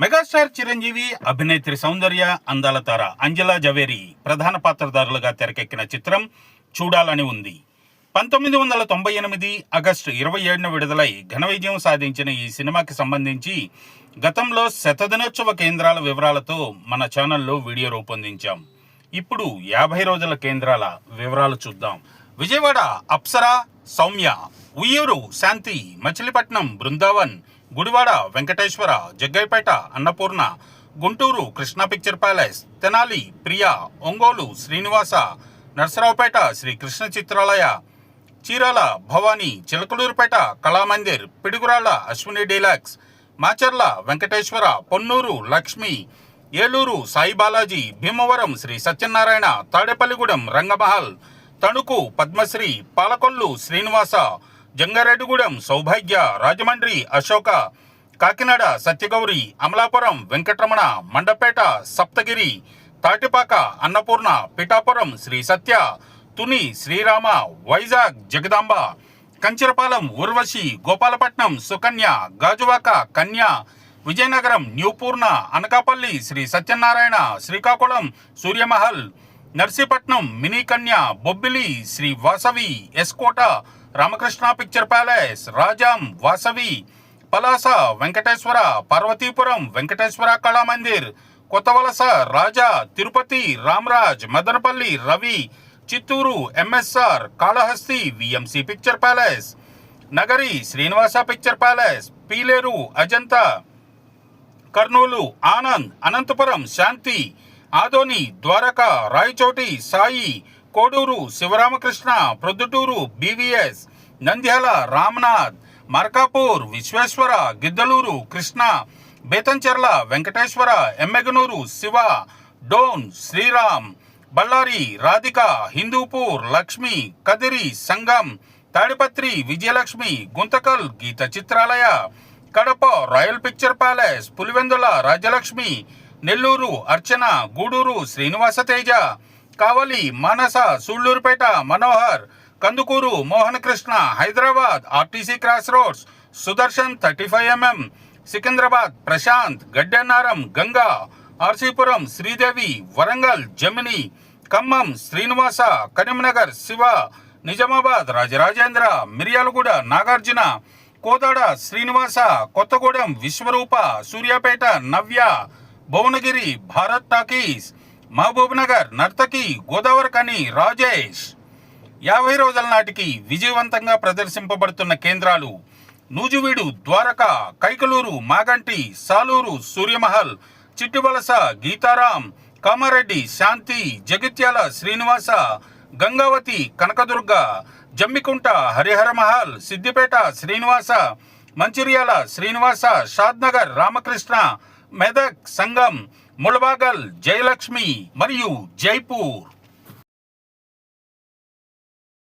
Megastar Chiranjeevi అభినేత్రి సౌందర్య అందాల తార అంజలా జవేరి ప్రధాన పాత్రధారులుగా తెరకెక్కిన చిత్రం చూడాలని ఉంది. పంతొమ్మిది వందల తొంభై ఎనిమిది ఆగస్టు ఇరవై ఏడున విడుదలై ఘన విజయం సాధించిన ఈ సినిమాకి సంబంధించి గతంలో శతదినోత్సవ కేంద్రాల వివరాలతో మన ఛానల్లో వీడియో రూపొందించాం. ఇప్పుడు యాభై రోజుల కేంద్రాల వివరాలు చూద్దాం. Vijayawada Apsara Soumya Uyyuru Shanti Machilipatnam Brindavan Gudivada Venkateswara Jaggaiahpeta Annapurna Guntur Krishna picture palace Tenali Priya Ongole Srinivasa Narasaraopet Sri Krishna Chitralaya Chirala Bhavani Chilakaluripet Kalamandir Piduguralla Ashwini deluxe Macherla Venkateswara Ponnur Lakshmi Eluru Sai Balaji Bhimavaram Sri Satyanarayana Tadepalligudem Rangamahal Tanuku Padmasri Palakollu Srinivasa Jangareddygudem Soubhagya Rajahmundry Ashoka Kakinada Satyagowri Amalapuram Venkataramana Mandapeta Saptagiri Tatipaka Annapurna Pithapuram Sri Satya Tuni Srirama Vizag Jagadamba Kancharapalem Urvashi Gopalapatnam Sukanya Gajuwaka కన్య Vizianagaram న్యూపూర్ణ Anakapalli Shri Satyanarayana Srikakulam Surya Mahal Narsipatnam mini కన్య Bobbili Shri Vasavi S. Kota Ramakrishna picture palace Rajam Vasavi Palasa Venkateswara Parvathipuram Venkateswara Kalamandir Kothavalasa రాజా Tirupati Ramraj Madanapalle Ravi Chittoor MSR Kalahasti VMC picture palace Nagari Srinivasa picture palace Pileru Ajanta Kurnool Anand Anantapuram శాంతి Adoni Dwaraka Rayachoti Sai Koduru Sivaramakrishna Proddatur BVS Nandyal Ramnath Markapur Visweswara Giddalur Krishna Betamcherla Venkateswara Yemmiganur Shiva Dhone Sriram Ballari Radhika Hindupur Lakshmi Kadiri Sangam Tadipatri Vijayalakshmi Guntakal Geetha Chitralaya Kadapa royal picture palace Pulivendula Rajyalakshmi Nellore Archana Gudur Srinivasa Teja Kavali మానస Sullurpeta Manohar Kandukur Mohan Krishna Hyderabad RTC cross roads Sudarshan thirty five MM Secunderabad Prashanth Gaddiannaram Ganga RC Puram Sridevi Warangal Gemini Khammam Srinivasa Karimnagar Siva Nizamabad Rajarajendra Miryalaguda Nagarjuna Kodad Srinivasa Kothagudem Viswaroopa Suryapet Navya Bhuvanagiri Bharat talkies Mahabub Nagar నర్తకి Godavarikhani Rajesh. యాభై రోజుల నాటికి విజయవంతంగా ప్రదర్శింపబడుతున్న కేంద్రాలు నూజువీడు ద్వారక కైకలూరు మాగంటి సాలూరు సూర్యమహల్ చిట్టివలస గీతారాం కామారెడ్డి శాంతి జగిత్యాల శ్రీనివాస గంగావతి కనకదుర్గ జమ్మికుంట హరిహరమహల్ సిద్దిపేట శ్రీనివాస మంచిర్యాల శ్రీనివాస షాద్నగర్ రామకృష్ణ మెదక్ సంగం ముళబాగల్ జయలక్ష్మి మరియు జైపూర్.